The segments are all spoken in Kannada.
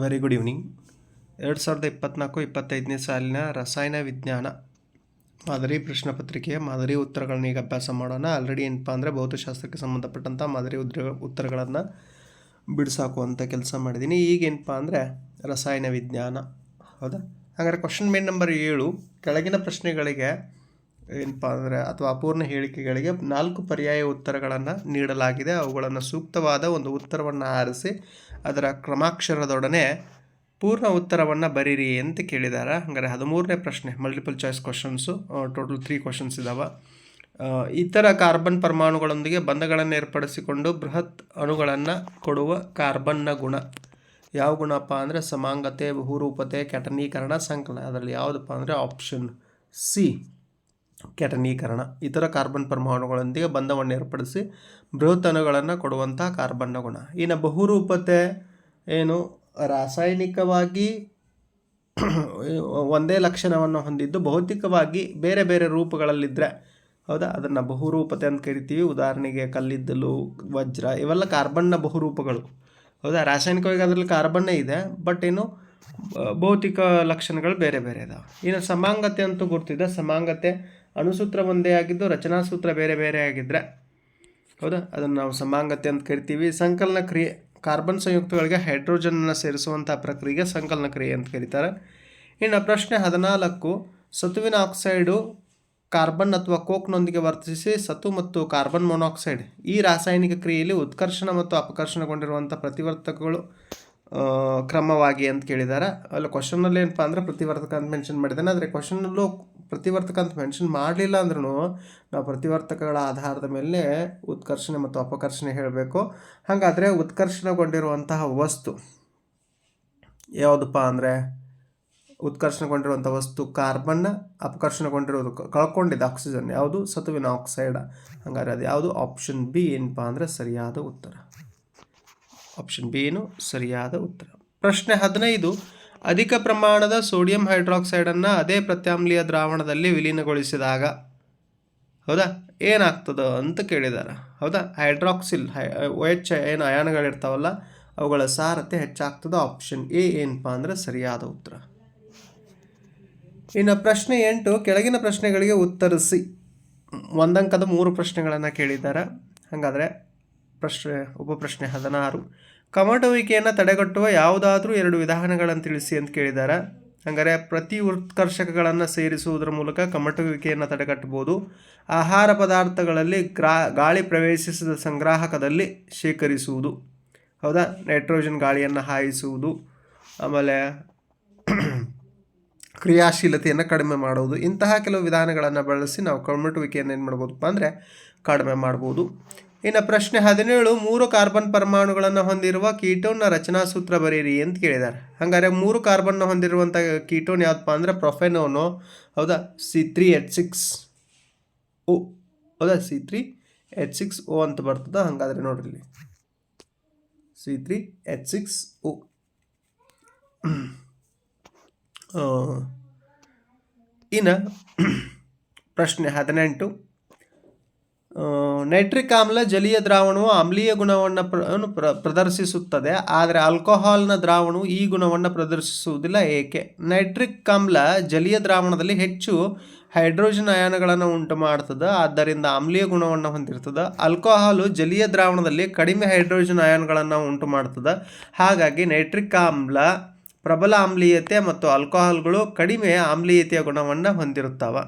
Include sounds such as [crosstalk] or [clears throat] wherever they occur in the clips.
ವೆರಿ ಗುಡ್ ಈವ್ನಿಂಗ್ ಎರಡು ಸಾವಿರದ ಇಪ್ಪತ್ನಾಲ್ಕು ಇಪ್ಪತ್ತೈದನೇ ಸಾಲಿನ ರಸಾಯನ ವಿಜ್ಞಾನ ಮಾದರಿ ಪ್ರಶ್ನೆ ಪತ್ರಿಕೆಯ ಮಾದರಿ ಉತ್ತರಗಳನ್ನ ಈಗ ಅಭ್ಯಾಸ ಮಾಡೋಣ. ಆಲ್ರೆಡಿ ಏನಪ್ಪ ಅಂದರೆ ಭೌತಶಾಸ್ತ್ರಕ್ಕೆ ಸಂಬಂಧಪಟ್ಟಂಥ ಮಾದರಿ ಉದ್ರ, ಉತ್ತರಗಳನ್ನು ಬಿಡಿಸಾಕುವಂಥ ಕೆಲಸ ಮಾಡಿದ್ದೀನಿ ಈಗೇನಪ್ಪ ಅಂದರೆ ರಸಾಯನ ವಿಜ್ಞಾನ. ಹೌದಾ? ಹಾಗಾದರೆ ಕ್ವಶನ್ ಮೇನ್ ನಂಬರ್ ಏಳು. ಕೆಳಗಿನ ಪ್ರಶ್ನೆಗಳಿಗೆ ಏನಪ್ಪ ಅಂದರೆ ಅಥವಾ ಅಪೂರ್ಣ ಹೇಳಿಕೆಗಳಿಗೆ ನಾಲ್ಕು ಪರ್ಯಾಯ ಉತ್ತರಗಳನ್ನು ನೀಡಲಾಗಿದೆ. ಅವುಗಳನ್ನು ಸೂಕ್ತವಾದ ಒಂದು ಉತ್ತರವನ್ನು ಆರಿಸಿ ಅದರ ಕ್ರಮಾಕ್ಷರದೊಡನೆ ಪೂರ್ಣ ಉತ್ತರವನ್ನು ಬರೀರಿ ಅಂತ ಕೇಳಿದ್ದಾರೆ ಹಾಗಾದರೆ ಹದಿಮೂರನೇ ಪ್ರಶ್ನೆ multiple choice questions total three questions ಇದ್ದಾವೆ ಇತರ ಕಾರ್ಬನ್ ಪರಮಾಣುಗಳೊಂದಿಗೆ ಬಂಧಗಳನ್ನು ಏರ್ಪಡಿಸಿಕೊಂಡು ಬೃಹತ್ ಅಣುಗಳನ್ನು ಕೊಡುವ ಕಾರ್ಬನ್ನ ಗುಣ. ಯಾವ ಗುಣಪ್ಪ ಅಂದರೆ ಸಮಾಂಗತೆ, ಬಹುರೂಪತೆ, ಕೆಟನೀಕರಣ, ಸಂಕಲನ. ಅದರಲ್ಲಿ ಯಾವುದಪ್ಪ ಅಂದರೆ ಆಪ್ಷನ್ ಸಿ ಕೆಟನೀಕರಣ. ಇತರ ಕಾರ್ಬನ್ ಪರಮಾಣುಗಳೊಂದಿಗೆ ಬಂಧವನ್ನು ಏರ್ಪಡಿಸಿ ಬೃಹತ್ ಅಣುಗಳನ್ನು ಕೊಡುವಂಥ ಕಾರ್ಬನ್ನ ಗುಣ. ಇನ್ನು ಬಹುರೂಪತೆ ಏನು? ರಾಸಾಯನಿಕವಾಗಿ [clears throat] ಒಂದೇ ಲಕ್ಷಣವನ್ನು ಹೊಂದಿದ್ದು ಭೌತಿಕವಾಗಿ ಬೇರೆ ಬೇರೆ ರೂಪಗಳಲ್ಲಿದ್ದರೆ ಹೌದಾ? ಅದನ್ನು ಬಹುರೂಪತೆ ಅಂತ ಕರಿತೀವಿ. ಉದಾಹರಣೆಗೆ ಕಲ್ಲಿದ್ದಲು, ವಜ್ರ ಇವೆಲ್ಲ ಕಾರ್ಬನ್ನ ಬಹುರೂಪಗಳು. ಹೌದಾ? ರಾಸಾಯನಿಕವಾಗಿ ಅದರಲ್ಲಿ ಕಾರ್ಬನ್ನೇ ಇದೆ. ಬಟ್ ಏನು ಭೌತಿಕ ಲಕ್ಷಣಗಳು ಬೇರೆ ಬೇರೆ ಇದಾವೆ. ಇನ್ನು ಸಮಾಂಗತೆ ಅಂತೂ ಗೊತ್ತಿದೆ ಸಮಾಂಗತೆ ಅಣುಸೂತ್ರ ಒಂದೇ ಆಗಿದ್ದು ರಚನಾ ಸೂತ್ರ ಬೇರೆ ಬೇರೆ ಆಗಿದ್ದರೆ ಹೌದಾ? ಅದನ್ನು ನಾವು ಸಮಾಂಗತೆ ಅಂತ ಕರಿತೀವಿ. ಸಂಕಲನ ಕ್ರಿಯೆ, ಕಾರ್ಬನ್ ಸಂಯುಕ್ತಗಳಿಗೆ ಹೈಡ್ರೋಜನ್ನ ಸೇರಿಸುವಂಥ ಪ್ರಕ್ರಿಯೆಗೆ ಸಂಕಲನ ಕ್ರಿಯೆ ಅಂತ ಕರೀತಾರೆ. ಇನ್ನು ಪ್ರಶ್ನೆ ಹದಿನಾಲ್ಕು, ಸತುವಿನ ಆಕ್ಸೈಡು ಕಾರ್ಬನ್ ಅಥವಾ ಕೋಕ್ನೊಂದಿಗೆ ವರ್ತಿಸಿ ಸತು ಮತ್ತು ಕಾರ್ಬನ್ ಮೊನಾಕ್ಸೈಡ್ ಈ ರಾಸಾಯನಿಕ ಕ್ರಿಯೆಯಲ್ಲಿ ಉತ್ಕರ್ಷಣ ಮತ್ತು ಅಪಕರ್ಷಣಗೊಂಡಿರುವಂಥ ಪ್ರತಿವರ್ತಕಗಳು ಕ್ರಮವಾಗಿ ಅಂತ ಕೇಳಿದ್ದಾರೆ ಅಲ್ಲಿ ಕ್ವಶನಲ್ಲಿ ಏನಪ್ಪ ಅಂದರೆ ಪ್ರತಿವರ್ತಕ ಅಂತ ಮೆನ್ಷನ್ ಮಾಡಿದ್ದಾನೆ. ಆದರೆ ಕ್ವಶನಲ್ಲೂ ಪ್ರತಿವರ್ತಕ ಅಂತ ಮೆನ್ಷನ್ ಮಾಡಲಿಲ್ಲ ಅಂದ್ರೂ ನಾವು ಪ್ರತಿವರ್ತಕಗಳ ಆಧಾರದ ಮೇಲೆ ಉತ್ಕರ್ಷಣೆ ಮತ್ತು ಅಪಕರ್ಷಣೆ ಹೇಳಬೇಕು. ಹಾಗಾದರೆ ಉತ್ಕರ್ಷಣಗೊಂಡಿರುವಂತಹ ವಸ್ತು ಯಾವುದಪ್ಪ ಅಂದರೆ ಉತ್ಕರ್ಷಣಗೊಂಡಿರುವಂಥ ವಸ್ತು ಕಾರ್ಬನ್ನ ಅಪಕರ್ಷಣಗೊಂಡಿರೋದು ಕಳ್ಕೊಂಡಿದ್ದ ಆಕ್ಸಿಜನ್ ಯಾವುದು? ಸತುವಿನ ಆಕ್ಸೈಡ್ ಹಂಗಾದ್ರೆ ಅದು ಯಾವುದು? ಆಪ್ಷನ್ ಬಿ ಏನಪ್ಪ ಅಂದರೆ ಸರಿಯಾದ ಉತ್ತರ. ಆಪ್ಷನ್ ಬಿ ಏನು? ಸರಿಯಾದ ಉತ್ತರ. ಪ್ರಶ್ನೆ ಹದಿನೈದು. ಅಧಿಕ ಪ್ರಮಾಣದ ಸೋಡಿಯಂ ಹೈಡ್ರಾಕ್ಸೈಡನ್ನು ಅದೇ ಪ್ರತ್ಯಾಮ್ಲೀಯ ದ್ರಾವಣದಲ್ಲಿ ವಿಲೀನಗೊಳಿಸಿದಾಗ, ಹೌದಾ? ಏನಾಗ್ತದ ಅಂತ ಕೇಳಿದ್ದಾರೆ ಹೌದಾ? ಹೈಡ್ರಾಕ್ಸಿಲ್, ಹೈ ಎಚ್ ಏನು ಅಯಾನಗಳಿರ್ತಾವಲ್ಲ, ಅವುಗಳ ಸಾರತೆ ಹೆಚ್ಚಾಗ್ತದ ಆಪ್ಷನ್ ಎ ಏನಪ್ಪ ಅಂದರೆ ಸರಿಯಾದ ಉತ್ತರ. ಇನ್ನು ಪ್ರಶ್ನೆ ಎಂಟು, ಕೆಳಗಿನ ಪ್ರಶ್ನೆಗಳಿಗೆ ಉತ್ತರಿಸಿ. ಒಂದಂಕದ ಮೂರು ಪ್ರಶ್ನೆಗಳನ್ನು ಕೇಳಿದ್ದಾರೆ. ಹಾಗಾದರೆ ಪ್ರಶ್ನೆ, ಉಪಪ್ರಶ್ನೆ ಹದಿನಾರು. ಕಮಟುವಿಕೆಯನ್ನು ತಡೆಗಟ್ಟುವ ಯಾವುದಾದ್ರೂ ಎರಡು ವಿಧಾನಗಳನ್ನು ತಿಳಿಸಿ ಅಂತ ಕೇಳಿದ್ದಾರೆ ಹಂಗಾರೆ ಪ್ರತಿ ಉತ್ಕರ್ಷಕಗಳನ್ನು ಸೇರಿಸುವುದರ ಮೂಲಕ ಕಮಟುವಿಕೆಯನ್ನು ತಡೆಗಟ್ಟಬಹುದು. ಆಹಾರ ಪದಾರ್ಥಗಳಲ್ಲಿ ಗ್ರಾ, ಗಾಳಿ ಪ್ರವೇಶಿಸಿದ ಸಂಗ್ರಾಹಕದಲ್ಲಿ ಶೇಖರಿಸುವುದು. ಹೌದಾ? ನೈಟ್ರೋಜನ್ ಗಾಳಿಯನ್ನು ಹಾಯಿಸುವುದು. ಆಮೇಲೆ ಕ್ರಿಯಾಶೀಲತೆಯನ್ನು ಕಡಿಮೆ ಮಾಡುವುದು. ಇಂತಹ ಕೆಲವು ವಿಧಾನಗಳನ್ನು ಬಳಸಿ ನಾವು ಕಮಟುವಿಕೆಯನ್ನು ಏನು ಮಾಡ್ಬೋದಪ್ಪ ಅಂದರೆ ಕಡಿಮೆ ಮಾಡ್ಬೋದು. ಇನ್ನು ಪ್ರಶ್ನೆ ಹದಿನೇಳು, ಮೂರು ಕಾರ್ಬನ್ ಪರಮಾಣುಗಳನ್ನು ಹೊಂದಿರುವ ಕೀಟೋನ್ನ ರಚನಾ ಸೂತ್ರ ಬರೀರಿ ಅಂತ ಕೇಳಿದ್ದಾರೆ. ಹಾಗಾದ್ರೆ ಮೂರು ಕಾರ್ಬನ್ನ ಹೊಂದಿರುವಂಥ ಕೀಟೋನ್ ಯಾವುದಪ್ಪ ಅಂದರೆ ಪ್ರೊಫೆನೋನು, ಹೌದಾ? C three H six O, ಹೌದಾ? C three H six O ಅಂತ ಬರ್ತದ, ಹಾಗಾದ್ರೆ ನೋಡ್ರಿ ಇಲ್ಲಿ. C three H six O. ಇನ್ನು ಪ್ರಶ್ನೆ ಹದಿನೆಂಟು ನೈಟ್ರಿಕ್ ಆಮ್ಲ ಜಲೀಯ ದ್ರಾವಣವು ಆಮ್ಲೀಯ ಗುಣವನ್ನು ಪ್ರ ಪ್ರ, ಪ್ರದರ್ಶಿಸುತ್ತದೆ, ಆದರೆ ಆಲ್ಕೋಹಾಲ್ನ ದ್ರಾವಣವು ಈ ಗುಣವನ್ನು ಪ್ರದರ್ಶಿಸುವುದಿಲ್ಲ, ಏಕೆ? ನೈಟ್ರಿಕ್ ಆಮ್ಲ ಜಲೀಯ ದ್ರಾವಣದಲ್ಲಿ ಹೆಚ್ಚು ಹೈಡ್ರೋಜನ್ ಅಯಾನಗಳನ್ನು ಉಂಟು ಮಾಡ್ತದೆ, ಆದ್ದರಿಂದ ಆಮ್ಲೀಯ ಗುಣವನ್ನು ಹೊಂದಿರ್ತದೆ. ಆಲ್ಕೋಹಾಲು ಜಲೀಯ ದ್ರಾವಣದಲ್ಲಿ ಕಡಿಮೆ ಹೈಡ್ರೋಜನ್ ಅಯಾನ್ಗಳನ್ನು ಉಂಟು ಮಾಡ್ತದೆ. ಹಾಗಾಗಿ ನೈಟ್ರಿಕ್ ಆಮ್ಲ ಪ್ರಬಲ ಆಮ್ಲೀಯತೆ ಮತ್ತು ಆಲ್ಕೋಹಾಲ್ಗಳು ಕಡಿಮೆ ಆಮ್ಲೀಯತೆಯ ಗುಣವನ್ನು ಹೊಂದಿರುತ್ತವೆ.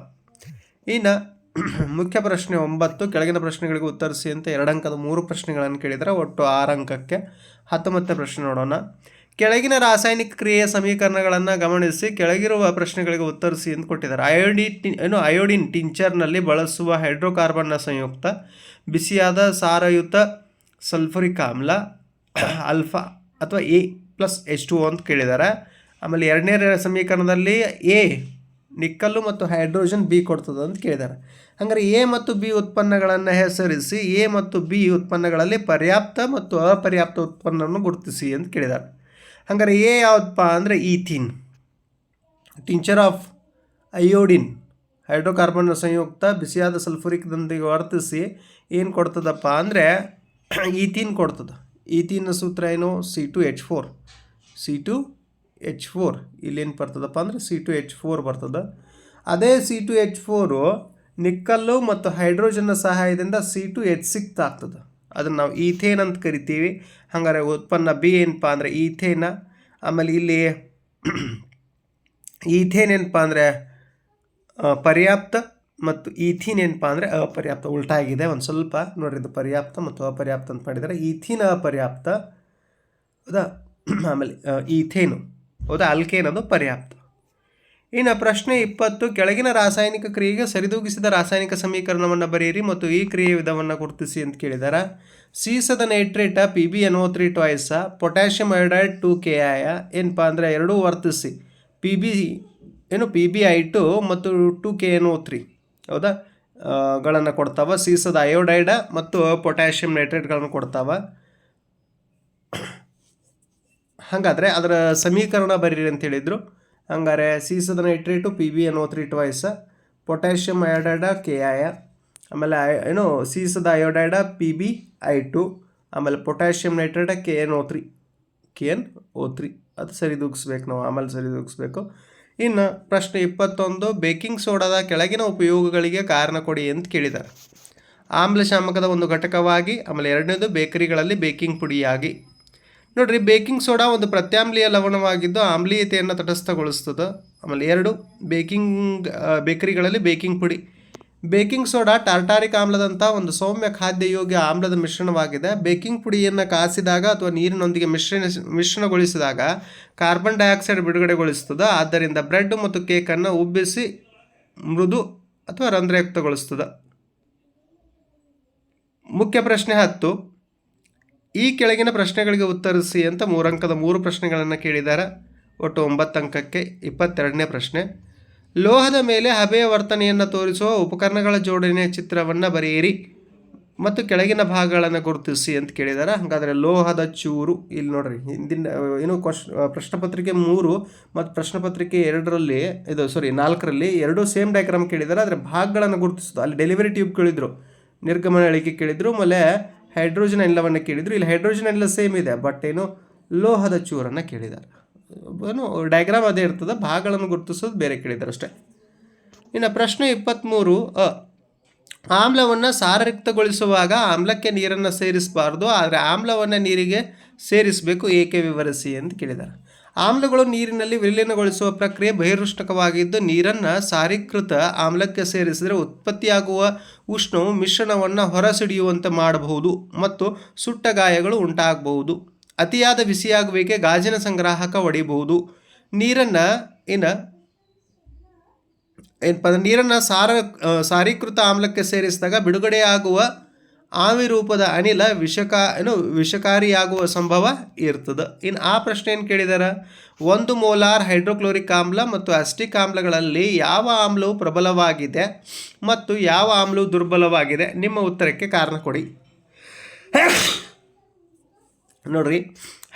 ಇನ್ನು [clears throat] ಮುಖ್ಯ ಪ್ರಶ್ನೆ ಒಂಬತ್ತು, ಕೆಳಗಿನ ಪ್ರಶ್ನೆಗಳಿಗೆ ಉತ್ತರಿಸಿ ಅಂತ ಎರಡು ಅಂಕದ ಮೂರು ಪ್ರಶ್ನೆಗಳನ್ನು ಕೇಳಿದರೆ ಒಟ್ಟು ಆರು ಅಂಕಕ್ಕೆ ಹತ್ತೊಂಬತ್ತನೇ ಪ್ರಶ್ನೆ ನೋಡೋಣ. ಕೆಳಗಿನ ರಾಸಾಯನಿಕ ಕ್ರಿಯೆಯ ಸಮೀಕರಣಗಳನ್ನು ಗಮನಿಸಿ, ಕೆಳಗಿರುವ ಪ್ರಶ್ನೆಗಳಿಗೆ ಉತ್ತರಿಸಿ ಎಂದು ಕೊಟ್ಟಿದ್ದಾರೆ. ಅಯೋಡಿ ಏನು ಅಯೋಡಿನ್ ಟಿಂಚರ್ನಲ್ಲಿ ಬಳಸುವ ಹೈಡ್ರೋಕಾರ್ಬನ್ನ ಸಂಯುಕ್ತ, ಬಿಸಿಯಾದ ಸಾರಯುತ ಸಲ್ಫರಿಕ್ ಆಮ್ಲ [clears throat] ಅಲ್ಫಾ ಅಥವಾ ಎ ಪ್ಲಸ್ ಎಚ್ ಟು ಅಂತ ಕೇಳಿದ್ದಾರೆ. ಆಮೇಲೆ ಎರಡನೇ ಸಮೀಕರಣದಲ್ಲಿ ಎ ನಿಕ್ಕಲ್ಲು ಮತ್ತು ಹೈಡ್ರೋಜನ್ ಬಿ ಕೊಡ್ತದೆ ಅಂತ ಕೇಳಿದ್ದಾರೆ. ಹಂಗಾರೆ ಎ ಮತ್ತು ಬಿ ಉತ್ಪನ್ನಗಳನ್ನು ಹೆಸರಿಸಿ, ಎ ಮತ್ತು ಬಿ ಉತ್ಪನ್ನಗಳಲ್ಲಿ ಪರ್ಯಾಪ್ತ ಮತ್ತು ಅಪರ್ಯಾಪ್ತ ಉತ್ಪನ್ನವನ್ನು ಗುರುತಿಸಿ ಅಂತ ಕೇಳಿದ್ದಾರೆ. ಹಂಗಾರೆ ಎ ಯಾವುದಪ್ಪ ಅಂದರೆ ethene. Tincture of iodine hydrocarbon ಸಂಯುಕ್ತ ಬಿಸಿಯಾದ ಸಲ್ಫುರಿಕ್ದೊಂದಿಗೆ ವರ್ತಿಸಿ ಏನು ಕೊಡ್ತದಪ್ಪ ಅಂದರೆ ಈಥೀನ್ ಕೊಡ್ತದೆ. ಈಥೀನ್ ಸೂತ್ರ ಏನು? C two H four. C two H four ಇಲ್ಲೇನು ಬರ್ತದಪ್ಪ ಅಂದ್ರೆ ಸಿ ಟು ಎಚ್ ಫೋರ್ ಬರ್ತದೆ. ಅದೇ C two H four nickel ಮತ್ತು ಹೈಡ್ರೋಜನ್ನ ಸಹಾಯದಿಂದ ಸಿ ಟು ಎಚ್ ಸಿಕ್ತ ಆಗ್ತದೆ. ಅದನ್ನು ನಾವು ಈಥೇನ್ ಅಂತ ಕರಿತೀವಿ. ಹಂಗಾರೆ ಉತ್ಪನ್ನ ಬಿ ಏನಪ್ಪ ಅಂದರೆ ಈಥೇನ. ಆಮೇಲೆ ಇಲ್ಲಿ [clears throat] ಈಥೇನ್ ಏನಪ್ಪ ಅಂದರೆ ಪರ್ಯಾಪ್ತ ಮತ್ತು ಈಥೀನ್ ಏನಪ್ಪ ಅಂದರೆ ಅಪರ್ಯಾಪ್ತ. ಉಲ್ಟಾ ಆಗಿದೆ ಒಂದು ಸ್ವಲ್ಪ. ನೋಡ್ರಿ ಇದು ಪರ್ಯಾಪ್ತ ಮತ್ತು ಅಪರ್ಯಾಪ್ತ ಅಂತ ಮಾಡಿದರೆ. ಈಥೀನ್ ಅಪರ್ಯಾಪ್ತ. ಹೌದಾ [clears throat] ಆಮೇಲೆ ಈಥೇನು. ಹೌದಾ? ಅಲ್ಕೇನ್ ಪರ್ಯಾಪ್ತ. ಇನ್ನು ಪ್ರಶ್ನೆ ಇಪ್ಪತ್ತು, ಕೆಳಗಿನ ರಾಸಾಯನಿಕ ಕ್ರಿಯೆಗೆ ಸರಿದೂಗಿಸಿದ ರಾಸಾಯನಿಕ ಸಮೀಕರಣವನ್ನು ಬರೆಯಿರಿ ಮತ್ತು ಈ ಕ್ರಿಯೆ ವಿಧವನ್ನು ಗುರುತಿಸಿ ಅಂತ ಕೇಳಿದಾರ. ಸೀಸದ nitrate P B N O three twice potassium iodide two K I ಏನಪ್ಪ ಅಂದರೆ ಎರಡೂ ವರ್ತಿಸಿ. ಪಿ ಬಿ ಏನು? ಪಿ ಬಿ ಐ ಟು ಮತ್ತು two K N O three ಹೌದಾ? ಗಳನ್ನು ಕೊಡ್ತಾವ. ಸೀಸದ ಅಯೋಡೈಡ ಮತ್ತು ಪೊಟ್ಯಾಷಿಯಂ ನೈಟ್ರೇಟ್ಗಳನ್ನು ಕೊಡ್ತಾವ. ಹಾಗಾದರೆ ಅದರ ಸಮೀಕರಣ ಬರೀರಿ ಅಂತ ಹೇಳಿದರು. ಹಂಗಾರೆ ಸೀಸದ nitrate P B N O three twice potassium iodide K I ಆಮೇಲೆ ಏನು, ಸೀಸದ iodide P B I two ಆಮೇಲೆ potassium nitrate K N O three K N O three ಅದು ಸರಿದೂಗಿಸ್ಬೇಕು ನಾವು, ಆಮೇಲೆ ಸರಿದೂಗಿಸ್ಬೇಕು ಇನ್ನು ಪ್ರಶ್ನೆ ಇಪ್ಪತ್ತೊಂದು, ಬೇಕಿಂಗ್ ಸೋಡಾದ ಕೆಳಗಿನ ಉಪಯೋಗಗಳಿಗೆ ಕಾರಣ ಕೊಡಿ ಅಂತ ಕೇಳಿದ್ದಾರೆ. ಆಮ್ಲಶಾಮಕದ ಒಂದು ಘಟಕವಾಗಿ, ಆಮೇಲೆ ಎರಡನೇದು ಬೇಕರಿಗಳಲ್ಲಿ ಬೇಕಿಂಗ್ ಪುಡಿಯಾಗಿ. ನೋಡ್ರಿ ಬೇಕಿಂಗ್ ಸೋಡಾ ಒಂದು ಪ್ರತ್ಯಾಮ್ಲೀಯ ಲವಣವಾಗಿದ್ದು ಆಮ್ಲೀಯತೆಯನ್ನು ತಟಸ್ಥಗೊಳಿಸ್ತದೆ. ಆಮೇಲೆ ಎರಡು ಬೇಕಿಂಗ್ ಬೇಕರಿಗಳಲ್ಲಿ ಬೇಕಿಂಗ್ ಪುಡಿ. ಬೇಕಿಂಗ್ ಸೋಡಾ ಟಾರ್ಟಾರಿಕ್ ಆಮ್ಲದಂಥ ಒಂದು ಸೌಮ್ಯ ಖಾದ್ಯ ಯೋಗ್ಯ ಆಮ್ಲದ ಮಿಶ್ರಣವಾಗಿದೆ. ಬೇಕಿಂಗ್ ಪುಡಿಯನ್ನು ಕಾಸಿದಾಗ ಅಥವಾ ನೀರಿನೊಂದಿಗೆ ಮಿಶ್ರಣ, ಮಿಶ್ರಣಗೊಳಿಸಿದಾಗ ಕಾರ್ಬನ್ ಡೈಆಕ್ಸೈಡ್ ಬಿಡುಗಡೆಗೊಳಿಸ್ತದೆ. ಆದ್ದರಿಂದ ಬ್ರೆಡ್ ಮತ್ತು ಕೇಕನ್ನು ಉಬ್ಬಿಸಿ ಮೃದು ಅಥವಾ ರಂಧ್ರಯುಕ್ತಗೊಳಿಸ್ತದೆ. ಮುಖ್ಯ ಪ್ರಶ್ನೆ ಹತ್ತು. ಈ ಕೆಳಗಿನ ಪ್ರಶ್ನೆಗಳಿಗೆ ಉತ್ತರಿಸಿ ಅಂತ ಮೂರಂಕದ ಮೂರು ಪ್ರಶ್ನೆಗಳನ್ನು ಕೇಳಿದ್ದಾರೆ ಒಟ್ಟು ಒಂಬತ್ತು ಅಂಕಕ್ಕೆ ಇಪ್ಪತ್ತೆರಡನೇ ಪ್ರಶ್ನೆ. ಲೋಹದ ಮೇಲೆ ಹಬೆಯ ವರ್ತನೆಯನ್ನು ತೋರಿಸುವ ಉಪಕರಣಗಳ ಜೋಡಣೆಯ ಚಿತ್ರವನ್ನು ಬರೆಯಿರಿ ಮತ್ತು ಕೆಳಗಿನ ಭಾಗಗಳನ್ನು ಗುರುತಿಸಿ ಅಂತ ಕೇಳಿದ್ದಾರೆ ಹಾಗಾದರೆ ಲೋಹದ ಚೂರು ಇಲ್ಲಿ ನೋಡ್ರಿ, ಹಿಂದಿನ, ಏನು ಕ್ವಶ್ ಪ್ರಶ್ನೆ ಪತ್ರಿಕೆ ಮೂರು ಮತ್ತು ಪ್ರಶ್ನೆಪತ್ರಿಕೆ ಎರಡರಲ್ಲಿ, ಇದು ಸಾರಿ ನಾಲ್ಕರಲ್ಲಿ ಎರಡು ಸೇಮ್ ಡಯಾಗ್ರಾಮ್ ಕೇಳಿದ್ದಾರೆ ಆದರೆ ಭಾಗಗಳನ್ನು ಗುರುತಿಸೋದು ಅಲ್ಲಿ ಡೆಲಿವರಿ ಟ್ಯೂಬ್ ಕೇಳಿದರು, ನಿರ್ಗಮನ ಇಳಿಕೆ ಕೇಳಿದ್ರು, ಆಮೇಲೆ ಹೈಡ್ರೋಜನ್ ಅನಿಲವನ್ನು ಕೇಳಿದರು. ಇಲ್ಲಿ ಹೈಡ್ರೋಜನ್ ಅನಿಲ ಸೇಮ್ ಇದೆ ಬಟ್ ಏನು ಲೋಹದ ಚೂರನ್ನು ಕೇಳಿದ್ದಾರೆ. ಏನು ಡಯಾಗ್ರಾಮ್ ಅದೇ ಇರ್ತದೆ, ಭಾಗಗಳನ್ನು ಗುರುತಿಸೋದು ಬೇರೆ ಕೇಳಿದ್ದಾರೆ ಅಷ್ಟೇ. ಇನ್ನು ಪ್ರಶ್ನೆ ಇಪ್ಪತ್ತ್ಮೂರು ಅ, ಆಮ್ಲವನ್ನು ಸಾರರಿಕ್ತಗೊಳಿಸುವಾಗ ಆಮ್ಲಕ್ಕೆ ನೀರನ್ನು ಸೇರಿಸಬಾರ್ದು, ಆದರೆ ಆಮ್ಲವನ್ನು ನೀರಿಗೆ ಸೇರಿಸಬೇಕು, ಏಕೆ ವಿವರಿಸಿ ಅಂತ ಕೇಳಿದ್ದಾರೆ. ಆಮ್ಲಗಳು ನೀರಿನಲ್ಲಿ ವಿಲೀನಗೊಳಿಸುವ ಪ್ರಕ್ರಿಯೆ ಬಹಿರುಷ್ಣಕವಾಗಿದ್ದು ನೀರನ್ನು ಸಾರೀಕೃತ ಆಮ್ಲಕ್ಕೆ ಸೇರಿಸಿದರೆ ಉತ್ಪತ್ತಿಯಾಗುವ ಉಷ್ಣವು ಮಿಶ್ರಣವನ್ನು ಹೊರಸಿಡಿಯುವಂತೆ ಮಾಡಬಹುದು ಮತ್ತು ಸುಟ್ಟ ಗಾಯಗಳು ಉಂಟಾಗಬಹುದು. ಅತಿಯಾದ ಬಿಸಿಯಾಗುವಿಕೆ ಗಾಜಿನ ಸಂಗ್ರಾಹಕ ಒಡೆಯಬಹುದು. ನೀರನ್ನು ಇನ್ನು ಏನಪ್ಪ ನೀರನ್ನು ಸಾರ ಸಾರೀಕೃತ ಆಮ್ಲಕ್ಕೆ ಸೇರಿಸಿದಾಗ ಬಿಡುಗಡೆಯಾಗುವ ಆವಿ ರೂಪದ ಅನಿಲ ವಿಷಕ, ಏನು, ವಿಷಕಾರಿಯಾಗುವ ಸಂಭವ ಇರ್ತದೆ. ಇನ್ನು ಆ ಪ್ರಶ್ನೆ ಏನು ಕೇಳಿದಾರ? ಒಂದು ಮೋಲಾರ್ ಹೈಡ್ರೋಕ್ಲೋರಿಕ್ ಆಮ್ಲ ಮತ್ತು ಅಸ್ಟಿಕ್ ಆಮ್ಲಗಳಲ್ಲಿ ಯಾವ ಆಮ್ಲವು ಪ್ರಬಲವಾಗಿದೆ ಮತ್ತು ಯಾವ ಆಮ್ಲವು ದುರ್ಬಲವಾಗಿದೆ? ನಿಮ್ಮ ಉತ್ತರಕ್ಕೆ ಕಾರಣ ಕೊಡಿ. ನೋಡ್ರಿ,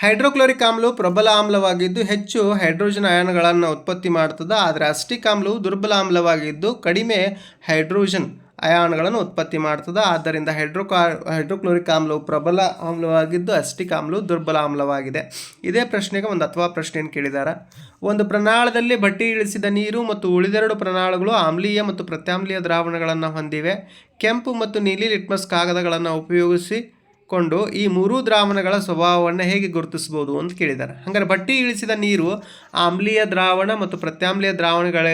ಹೈಡ್ರೋಕ್ಲೋರಿಕ್ ಆಮ್ಲವು ಪ್ರಬಲ ಆಮ್ಲವಾಗಿದ್ದು ಹೆಚ್ಚು ಹೈಡ್ರೋಜನ್ ಅಯಾನ್ಗಳನ್ನು ಉತ್ಪತ್ತಿ ಮಾಡ್ತದೆ, ಆದರೆ ಅಸ್ಟಿಕ್ ಆಮ್ಲವು ದುರ್ಬಲ ಆಮ್ಲವಾಗಿದ್ದು ಕಡಿಮೆ ಹೈಡ್ರೋಜನ್ ಅಯಾನ್ಗಳನ್ನು ಉತ್ಪತ್ತಿ ಮಾಡ್ತದೆ. ಆದ್ದರಿಂದ ಹೈಡ್ರೋಕಾ ಹೈಡ್ರೋಕ್ಲೋರಿಕ್ ಆಮ್ಲವು ಪ್ರಬಲ ಆಮ್ಲವಾಗಿದ್ದು ಅಸ್ಟಿಕ್ ಆಮ್ಲವು ದುರ್ಬಲ ಆಮ್ಲವಾಗಿದೆ. ಇದೇ ಪ್ರಶ್ನೆಗೆ ಒಂದು ಅಥವಾ ಪ್ರಶ್ನೆಯನ್ನು ಕೇಳಿದ್ದಾರೆ ಒಂದು ಪ್ರಣಾಳದಲ್ಲಿ ಬಟ್ಟಿ ಇಳಿಸಿದ ನೀರು ಮತ್ತು ಉಳಿದೆರಡು ಪ್ರಣಾಳಗಳು ಆಮ್ಲೀಯ ಮತ್ತು ಪ್ರತ್ಯಾಮ್ಲೀಯ ದ್ರಾವಣಗಳನ್ನು ಹೊಂದಿವೆ. ಕೆಂಪು ಮತ್ತು ನೀಲಿ ಲಿಟ್ಮಸ್ ಕಾಗದಗಳನ್ನು ಉಪಯೋಗಿಸಿ ಕೊಂಡು ಈ ಮೂರೂ ದ್ರಾವಣಗಳ ಸ್ವಭಾವವನ್ನು ಹೇಗೆ ಗುರುತಿಸ್ಬೋದು ಅಂತ ಕೇಳಿದ್ದಾರೆ. ಹಾಗಾದ್ರೆ ಬಟ್ಟಿ ಇಳಿಸಿದ ನೀರು ಆಮ್ಲೀಯ ದ್ರಾವಣ ಮತ್ತು ಪ್ರತ್ಯಾಮ್ಲೀಯ ದ್ರಾವಣಗಳ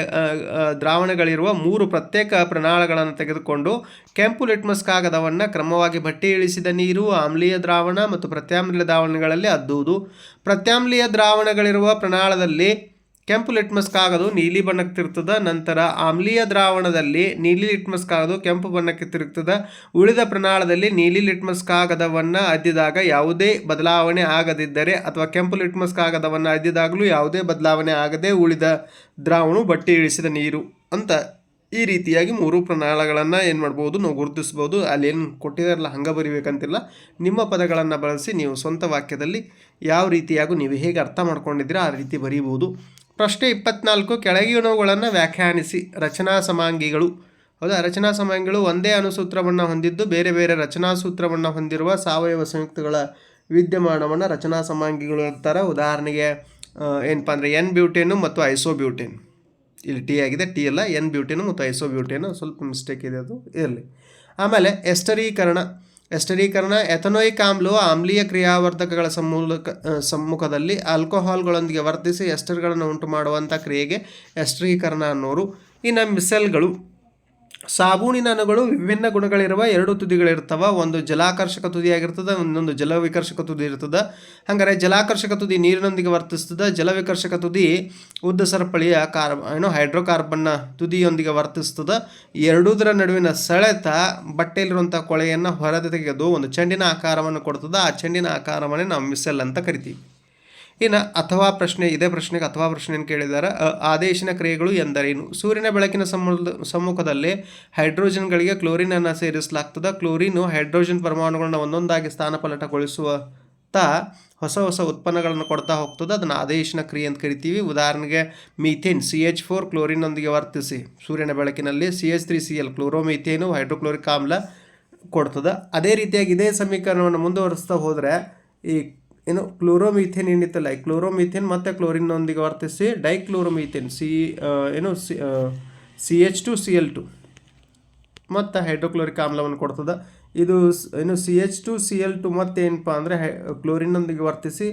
ದ್ರಾವಣಗಳಿರುವ ಮೂರು ಪ್ರತ್ಯೇಕ ಪ್ರಣಾಳಗಳನ್ನು ತೆಗೆದುಕೊಂಡು ಕೆಂಪು ಲಿಟ್ಮಸ್ ಕಾಗದವನ್ನು ಕ್ರಮವಾಗಿ ಬಟ್ಟಿ ಇಳಿಸಿದ ನೀರು, ಆಮ್ಲೀಯ ದ್ರಾವಣ ಮತ್ತು ಪ್ರತ್ಯಾಮ್ಲೀಯ ದ್ರಾವಣಗಳಲ್ಲಿ ಅದ್ದುವುದು. ಪ್ರತ್ಯಾಮ್ಲೀಯ ದ್ರಾವಣಗಳಿರುವ ಪ್ರಣಾಳದಲ್ಲಿ ಕೆಂಪು ಲಿಟ್ಮಸ್ ಕಾಗದು ನೀಲಿ ಬಣ್ಣಕ್ಕೆ ತಿರುತ್ತದೆ ನಂತರ ಆಮ್ಲೀಯ ದ್ರಾವಣದಲ್ಲಿ ನೀಲಿ ಲಿಟ್ಮಸ್ ಕಾಗದು ಕೆಂಪು ಬಣ್ಣಕ್ಕೆ ತಿರುಗ್ತದೆ, ಉಳಿದ ಪ್ರಣಾಳದಲ್ಲಿ ನೀಲಿ ಲಿಟ್ಮಸ್ ಕಾಗದವನ್ನು ಅದ್ದಿದಾಗ ಯಾವುದೇ ಬದಲಾವಣೆ ಆಗದಿದ್ದರೆ ಅಥವಾ ಕೆಂಪು ಲಿಟ್ಮಸ್ ಕಾಗದವನ್ನು ಅದ್ದಿದಾಗಲೂ ಯಾವುದೇ ಬದಲಾವಣೆ ಆಗದೆ ಉಳಿದ ದ್ರಾವಣ ಬಟ್ಟಿ ಇಳಿಸಿದ ನೀರು ಅಂತ ಈ ರೀತಿಯಾಗಿ ಮೂರು ಪ್ರಣಾಳಗಳನ್ನು ಏನು ಮಾಡ್ಬೋದು ನಾವು ಗುರುತಿಸ್ಬೋದು. ಅಲ್ಲೇನು ಕೊಟ್ಟಿದಾರಲ್ಲ, ಹಂಗೆ ಬರಿಬೇಕಂತಿಲ್ಲ. ನಿಮ್ಮ ಪದಗಳನ್ನು ಬಳಸಿ ನೀವು ಸ್ವಂತ ವಾಕ್ಯದಲ್ಲಿ ಯಾವ ರೀತಿಯಾಗೂ ನೀವು ಹೇಗೆ ಅರ್ಥ ಮಾಡ್ಕೊಂಡಿದ್ದೀರಾ ಆ ರೀತಿ ಬರೀಬೋದು. ಪ್ರಶ್ನೆ ಇಪ್ಪತ್ನಾಲ್ಕು ಕೆಳಗಿನವುಗಳನ್ನು ವ್ಯಾಖ್ಯಾನಿಸಿ. ರಚನಾ ಸಮಾಂಗಿಗಳು. ಹೌದಾ? ರಚನಾ ಸಮಾಂಗಿಗಳು ಒಂದೇ ಅನುಸೂತ್ರವನ್ನು ಹೊಂದಿದ್ದು ಬೇರೆ ಬೇರೆ ರಚನಾ ಸೂತ್ರವನ್ನು ಹೊಂದಿರುವ ಸಾವಯವ ಸಂಯುಕ್ತಗಳ ವಿದ್ಯಮಾನವನ್ನು ರಚನಾ ಸಮಾಂಗಿಗಳು ಅಂತಾರೆ. ಉದಾಹರಣೆಗೆ ಏನಪ್ಪ ಅಂದರೆ ಎನ್ ಬ್ಯೂಟೇನು ಮತ್ತು ಐಸೋ ಬ್ಯೂಟೇನ್ ಇಲ್ಲಿ ಟಿ ಆಗಿದೆ ಟಿ ಅಲ್ಲ ಎನ್ ಬ್ಯೂಟೇನು ಮತ್ತು ಐಸೋ ಬ್ಯೂಟೇನು ಸ್ವಲ್ಪ ಮಿಸ್ಟೇಕ್ ಇದೆ ಅದು. ಇರಲಿ. ಆಮೇಲೆ ಎಸ್ಟರೀಕರಣ ಎಸ್ಟರೀಕರಣ ಎಥನೋಯಿಕ್ ಆಮ್ಲವು ಆಮ್ಲೀಯ ಕ್ರಿಯಾವರ್ಧಕಗಳ ಸಮ್ಮೂಲಕ ಸಮ್ಮುಖದಲ್ಲಿ ಆಲ್ಕೋಹಾಲ್ಗಳೊಂದಿಗೆ ವರ್ತಿಸಿ ಎಸ್ಟರ್ಗಳನ್ನು ಉಂಟು ಮಾಡುವಂಥ ಕ್ರಿಯೆಗೆ ಎಸ್ಟರೀಕರಣ ಅನ್ನೋರು ಇನ್ನು ಮಿಸೆಲ್ಗಳು. ಸಾಬೂನಿನ ಅಣುಗಳು ವಿಭಿನ್ನ ಗುಣಗಳಿರುವ ಎರಡು ತುದಿಗಳಿರ್ತವೆ. ಒಂದು ಜಲಾಕರ್ಷಕ ತುದಿಯಾಗಿರ್ತದೆ, ಇನ್ನೊಂದು ಜಲವಿಕರ್ಷಕ ತುದಿ ಇರ್ತದೆ ಹಂಗಾರೆ ಜಲಾಕರ್ಷಕ ತುದಿ ನೀರಿನೊಂದಿಗೆ ವರ್ತಿಸ್ತದೆ, ಜಲವಿಕರ್ಷಕ ತುದಿ ಉದ್ದ ಸರಪಳಿಯ ಕಾರ್ ಏನೋ, ಹೈಡ್ರೋಕಾರ್ಬನ್ನ ತುದಿಯೊಂದಿಗೆ ವರ್ತಿಸ್ತದೆ. ಎರಡೂದರ ನಡುವಿನ ಸೆಳೆತ ಬಟ್ಟೆಯಲ್ಲಿರುವಂಥ ಕೊಳೆಯನ್ನು ಹೊರಗೆ ತೆಗೆದು ಒಂದು ಚೆಂಡಿನ ಆಕಾರವನ್ನು ಕೊಡ್ತದೆ. ಆ ಚೆಂಡಿನ ಆಕಾರವನ್ನೇ ನಾವು ಮಿಸೆಲ್ ಅಂತ ಕರಿತೀವಿ. ಇನ್ನು ಅಥವಾ ಪ್ರಶ್ನೆ, ಇದೇ ಪ್ರಶ್ನೆಗೆ ಅಥವಾ ಪ್ರಶ್ನೆಯನ್ನು ಕೇಳಿದ್ದಾರೆ ಆದೇಶಿನ ಕ್ರಿಯೆಗಳು ಎಂದರೇನು? ಸೂರ್ಯನ ಬೆಳಕಿನ ಸಮ್ಮುಖ ಸಮ್ಮುಖದಲ್ಲಿ ಹೈಡ್ರೋಜನ್ಗಳಿಗೆ ಕ್ಲೋರಿನನ್ನು ಸೇರಿಸಲಾಗ್ತದೆ. ಕ್ಲೋರಿನು ಹೈಡ್ರೋಜನ್ ಪರಮಾಣುಗಳನ್ನು ಒಂದೊಂದಾಗಿ ಸ್ಥಾನಪಲಟಗೊಳಿಸುವ ಹೊಸ ಹೊಸ ಉತ್ಪನ್ನಗಳನ್ನು ಕೊಡ್ತಾ ಹೋಗ್ತದೆ. ಅದನ್ನು ಆದೇಶನ ಕ್ರಿಯೆ ಅಂತ ಕರಿತೀವಿ. ಉದಾಹರಣೆಗೆ ಮೀಥೇನ್, ಸಿ ಎಚ್ ಫೋರ್ ಕ್ಲೋರಿನೊಂದಿಗೆ ವರ್ತಿಸಿ. ಸೂರ್ಯನ ಬೆಳಕಿನಲ್ಲಿ C H three C L chloromethane hydrochloric ಆಮ್ಲ ಕೊಡ್ತದೆ. ಅದೇ ರೀತಿಯಾಗಿ ಇದೇ ಸಮೀಕರಣವನ್ನು ಮುಂದುವರಿಸ್ತಾ ಹೋದರೆ ಈ ಏನು, ಕ್ಲೋರೋಮೀಥೇನ್ ಏನಿತ್ತಲ್ಲ ಈ ಕ್ಲೋರೋಮೀಥೇನ್ ಮತ್ತು ಕ್ಲೋರಿನ್ನೊಂದಿಗೆ ವರ್ತಿಸಿ ಡೈಕ್ಲೋರೋಮೀಥೇನ್, ಸಿ ಏನು, C H two, C L two ಮತ್ತು ಹೈಡ್ರೋಕ್ಲೋರಿಕ್ ಆಮ್ಲವನ್ನು ಕೊಡ್ತದೆ. ಇದು ಏನು, C H two, C L two ಮತ್ತು ಏನಪ್ಪ ಅಂದರೆ ಹೈ, ಕ್ಲೋರಿನ್ನೊಂದಿಗೆ ವರ್ತಿಸಿ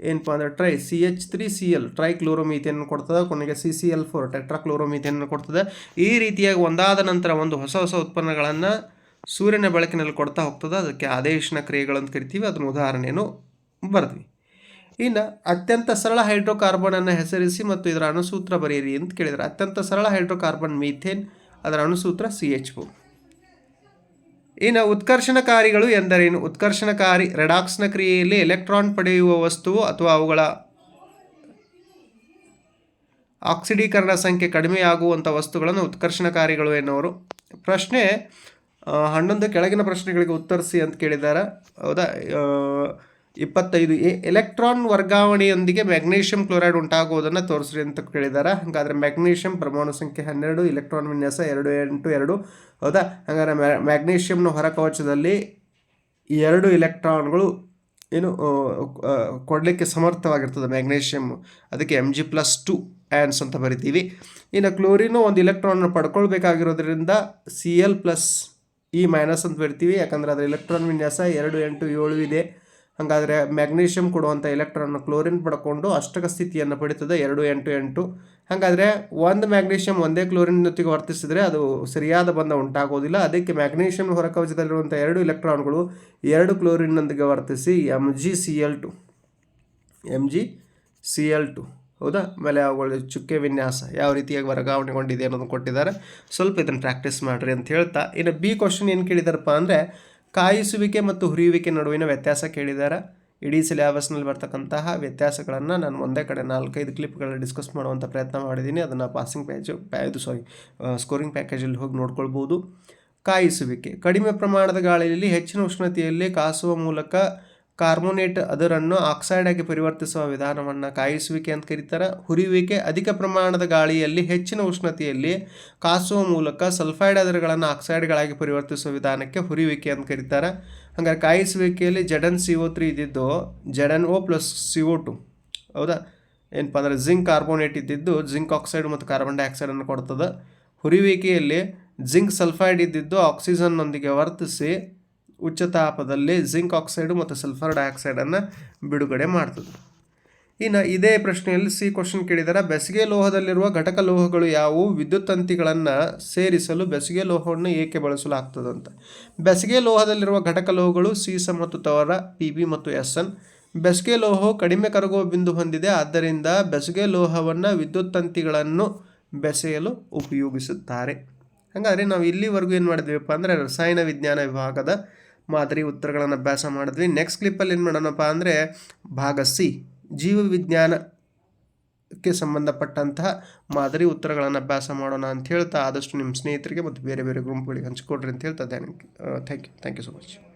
ಏನಪ್ಪ ಅಂದರೆ tri, C H three C L trichloromethane ಕೊಡ್ತದೆ. ಕೊನೆಗೆ C C L four tetrachloromethane ಕೊಡ್ತದೆ. ಈ ರೀತಿಯಾಗಿ ಒಂದಾದ ನಂತರ ಒಂದು ಹೊಸ ಹೊಸ ಉತ್ಪನ್ನಗಳನ್ನು ಸೂರ್ಯನ ಬೆಳಕಿನಲ್ಲಿ ಕೊಡ್ತಾ ಹೋಗ್ತದೆ. ಅದಕ್ಕೆ ಆದೇಶನ ಕ್ರಿಯೆಗಳಂತ ಕರಿತೀವಿ. ಅದನ್ನ ಉದಾಹರಣೆಯನ್ನು ಬರ್ತೀವಿ ಇನ್ನು ಅತ್ಯಂತ ಸರಳ ಹೈಡ್ರೋಕಾರ್ಬನನ್ನು ಹೆಸರಿಸಿ ಮತ್ತು ಇದರ ಅಣುಸೂತ್ರ ಬರೆಯಿರಿ ಅಂತ ಕೇಳಿದರೆ. ಅತ್ಯಂತ ಸರಳ ಹೈಡ್ರೋಕಾರ್ಬನ್ ಮೀಥೇನ್, ಅದರ ಅಣುಸೂತ್ರ ಸಿ ಎಚ್ ಓ ಇನ್ನು ಉತ್ಕರ್ಷಣಕಾರಿಗಳು ಎಂದರೇನು? ಉತ್ಕರ್ಷಣಕಾರಿ ರೆಡಾಕ್ಸ್ನ ಕ್ರಿಯೆಯಲ್ಲಿ ಎಲೆಕ್ಟ್ರಾನ್ ಪಡೆಯುವ ವಸ್ತುವು ಅಥವಾ ಅವುಗಳ ಆಕ್ಸಿಡೀಕರಣ ಸಂಖ್ಯೆ ಕಡಿಮೆಯಾಗುವಂಥ ವಸ್ತುಗಳನ್ನು ಉತ್ಕರ್ಷಣಕಾರಿಗಳು ಎನ್ನುವರು. ಪ್ರಶ್ನೆ ಹನ್ನೊಂದು ಕೆಳಗಿನ ಪ್ರಶ್ನೆಗಳಿಗೆ ಉತ್ತರಿಸಿ ಅಂತ ಕೇಳಿದ್ದಾರೆ ಹೌದಾ? ಇಪ್ಪತ್ತೈದು, ಎ, ಎಲೆಕ್ಟ್ರಾನ್ ವರ್ಗಾವಣೆಯೊಂದಿಗೆ ಮ್ಯಾಗ್ನೀಷಿಯಂ ಕ್ಲೋರೈಡ್ ಉಂಟಾಗುವುದನ್ನು ತೋರಿಸ್ರಿ ಅಂತ ಕೇಳಿದ್ದಾರೆ ಹಾಗಾದರೆ ಮ್ಯಾಗ್ನೀಷಿಯಂ ಪ್ರಮಾಣ ಸಂಖ್ಯೆ ಹನ್ನೆರಡು ಇಲೆಕ್ಟ್ರಾನ್ ವಿನ್ಯಾಸ ಎರಡು, ಎಂಟು, ಎರಡು. ಹೌದಾ? ಹಾಗಾದರೆ ಮ್ಯಾಗ್ನೀಷಿಯಂನ ಹೊರಕವಚದಲ್ಲಿ ಎರಡು ಇಲೆಕ್ಟ್ರಾನ್ಗಳು ಏನು ಕೊಡಲಿಕ್ಕೆ ಸಮರ್ಥವಾಗಿರ್ತದೆ ಮ್ಯಾಗ್ನೀಷಿಯಮ್ ಅದಕ್ಕೆ M G plus two ions ಅಂತ ಬರಿತೀವಿ. ಇನ್ನು ಕ್ಲೋರಿನು ಒಂದು electron ಪಡ್ಕೊಳ್ಬೇಕಾಗಿರೋದ್ರಿಂದ C L plus E minus ಅಂತ ಬರಿತೀವಿ. ಯಾಕಂದರೆ ಅದರ ಇಲೆಕ್ಟ್ರಾನ್ ವಿನ್ಯಾಸ ಎರಡು, ಎಂಟು, ಏಳು ಇದೆ. ಹಾಗಾದರೆ ಮ್ಯಾಗ್ನೀಷಿಯಂ ಕೊಡುವಂಥ ಎಲೆಕ್ಟ್ರಾನ್ ಕ್ಲೋರಿನ್ ಪಡ್ಕೊಂಡು ಅಷ್ಟಕ ಸ್ಥಿತಿಯನ್ನು ಪಡಿತದೆ ಎರಡು ಎಂಟು ಎಂಟು. ಹಾಗಾದರೆ ಒಂದು ಮ್ಯಾಗ್ನೀಷಿಯಂ ಒಂದೇ ಕ್ಲೋರಿನ್ ಜೊತೆಗೆ ವರ್ತಿಸಿದರೆ ಅದು ಸರಿಯಾದ ಬಂಧ ಉಂಟಾಗೋದಿಲ್ಲ. ಅದಕ್ಕೆ ಮ್ಯಾಗ್ನೀಷಿಯಂ ಹೊರಕವಚದಲ್ಲಿರುವಂಥ ಎರಡು ಎಲೆಕ್ಟ್ರಾನ್ಗಳು ಎರಡು ಕ್ಲೋರಿನ್ನೊಂದಿಗೆ ವರ್ತಿಸಿ M G C L two. M G C L two. ಹೌದಾ? ಆಮೇಲೆ ಅವುಗಳ ಚುಕ್ಕೆ ವಿನ್ಯಾಸ ಯಾವ ರೀತಿಯಾಗಿ ವರ್ಗಾವಣೆಗೊಂಡಿದೆ ಅನ್ನೋದನ್ನು ಕೊಟ್ಟಿದ್ದಾರೆ. ಸ್ವಲ್ಪ ಇದನ್ನು ಪ್ರಾಕ್ಟೀಸ್ ಮಾಡಿರಿ ಅಂತ ಹೇಳ್ತಾ. ಇನ್ನು ಬಿ ಕ್ವಶನ್ ಏನು ಕೇಳಿದಾರಪ್ಪ ಅಂದರೆ ಕಾಯಿಸುವಿಕೆ ಮತ್ತು ಹುರಿಯುವಿಕೆ ನಡುವಿನ ವ್ಯತ್ಯಾಸ ಕೇಳಿದ್ದಾರೆ ಇಡೀ ಸಿಲೆಬಸ್ನಲ್ಲಿ ಬರ್ತಕ್ಕಂತಹ ವ್ಯತ್ಯಾಸಗಳನ್ನು ನಾನು ಒಂದೇ ಕಡೆ ನಾಲ್ಕೈದು ಕ್ಲಿಪ್ಗಳಲ್ಲಿ ಡಿಸ್ಕಸ್ ಮಾಡುವಂಥ ಪ್ರಯತ್ನ ಮಾಡಿದ್ದೀನಿ. ಅದನ್ನು ಪಾಸಿಂಗ್ ಪ್ಯಾಜ್ ಪ್ಯಾ ಇದು ಸಾರಿ ಸ್ಕೋರಿಂಗ್ ಪ್ಯಾಕೇಜಲ್ಲಿ ಹೋಗಿ ನೋಡ್ಕೊಳ್ಬೋದು. ಕಾಯಿಸುವಿಕೆ. ಕಡಿಮೆ ಪ್ರಮಾಣದ ಗಾಳಿಯಲ್ಲಿ ಹೆಚ್ಚಿನ ಉಷ್ಣತೆಯಲ್ಲಿ ಕಾಸುವ ಮೂಲಕ ಕಾರ್ಬೋನೇಟ್ ಅದರನ್ನು ಆಕ್ಸೈಡ್ ಆಗಿ ಪರಿವರ್ತಿಸುವ ವಿಧಾನವನ್ನು ಕಾಯಿಸುವಿಕೆ ಅಂತ ಕರೀತಾರೆ. ಹುರಿಯುವಿಕೆ ಅಧಿಕ ಪ್ರಮಾಣದ ಗಾಳಿಯಲ್ಲಿ ಹೆಚ್ಚಿನ ಉಷ್ಣತೆಯಲ್ಲಿ ಕಾಸುವ ಮೂಲಕ ಸಲ್ಫೈಡ್ ಅದರಗಳನ್ನು ಆಕ್ಸೈಡ್ಗಳಾಗಿ ಪರಿವರ್ತಿಸುವ ವಿಧಾನಕ್ಕೆ ಹುರಿಯುವಿಕೆ ಅಂತ ಕರೀತಾರೆ. ಹಂಗಾರೆ ಕಾಯಿಸುವಿಕೆಯಲ್ಲಿ ಜಡನ್ ಸಿ ಒ ತ್ರೀ ಇದ್ದಿದ್ದು, ಜಡನ್ O plus C O two. ಹೌದಾ? ಏನಪ್ಪ ಅಂದರೆ ಜಿಂಕ್ ಕಾರ್ಬೋನೇಟ್ ಇದ್ದಿದ್ದು, ಜಿಂಕ್ ಆಕ್ಸೈಡ್ ಮತ್ತು ಕಾರ್ಬನ್ ಡೈಆಕ್ಸೈಡನ್ನು ಕೊಡ್ತದೆ. ಹುರಿಯುವಿಕೆಯಲ್ಲಿ ಜಿಂಕ್ ಸಲ್ಫೈಡ್ ಇದ್ದಿದ್ದು, ಆಕ್ಸಿಜನ್ನೊಂದಿಗೆ ವರ್ತಿಸಿ ಉಚ್ಚ ತಾಪದಲ್ಲಿ ಜಿಂಕ್ ಆಕ್ಸೈಡು ಮತ್ತು ಸಲ್ಫರ್ ಡೈಆಕ್ಸೈಡನ್ನು ಬಿಡುಗಡೆ ಮಾಡ್ತದೆ. ಇನ್ನು ಇದೇ ಪ್ರಶ್ನೆಯಲ್ಲಿ ಸಿ ಕ್ವಶನ್ ಕೇಳಿದರೆ, ಬೆಸಿಗೆ ಲೋಹದಲ್ಲಿರುವ ಘಟಕ ಲೋಹಗಳು ಯಾವುವು? ವಿದ್ಯುತ್ ತಂತಿಗಳನ್ನು ಸೇರಿಸಲು ಬೆಸಿಗೆ ಲೋಹವನ್ನು ಏಕೆ ಬಳಸಲಾಗ್ತದಂತ? ಬೆಸಿಗೆ ಲೋಹದಲ್ಲಿರುವ ಘಟಕ ಲೋಹಗಳು ಸೀಸ ಮತ್ತು ತವರ, ಪಿ ಬಿ ಮತ್ತು ಎಸ್ ಎನ್. ಬೆಸಿಗೆ ಲೋಹವು ಕಡಿಮೆ ಕರಗುವ ಬಿಂದು ಹೊಂದಿದೆ, ಆದ್ದರಿಂದ ಬೆಸಿಗೆ ಲೋಹವನ್ನು ವಿದ್ಯುತ್ ತಂತಿಗಳನ್ನು ಬೆಸೆಯಲು ಉಪಯೋಗಿಸುತ್ತಾರೆ. ಹಾಗಾದರೆ ನಾವು ಇಲ್ಲಿವರೆಗೂ ಏನು ಮಾಡಿದ್ವಿಪ್ಪ ಅಂದರೆ ರಸಾಯನ ವಿಜ್ಞಾನ ವಿಭಾಗದ ಮಾದರಿ ಉತ್ತರಗಳನ್ನು ಅಭ್ಯಾಸ ಮಾಡಿದ್ವಿ. ನೆಕ್ಸ್ಟ್ ಕ್ಲಿಪ್ಪಲ್ಲಿ ಏನು ಮಾಡೋಣಪ್ಪ ಅಂದರೆ ಭಾಗ ಸಿ ಜೀವವಿಜ್ಞಾನಕ್ಕೆ ಸಂಬಂಧಪಟ್ಟಂತಹ ಮಾದರಿ ಉತ್ತರಗಳನ್ನು ಅಭ್ಯಾಸ ಮಾಡೋಣ ಅಂತ ಹೇಳ್ತಾ ಆದಷ್ಟು ನಿಮ್ಮ ಸ್ನೇಹಿತರಿಗೆ ಮತ್ತು ಬೇರೆ ಬೇರೆ ಗುಂಪುಗಳಿಗೆ ಹಂಚಿಕೊಡ್ರಿ ಅಂತ ಹೇಳ್ತಾ thank you thank you so much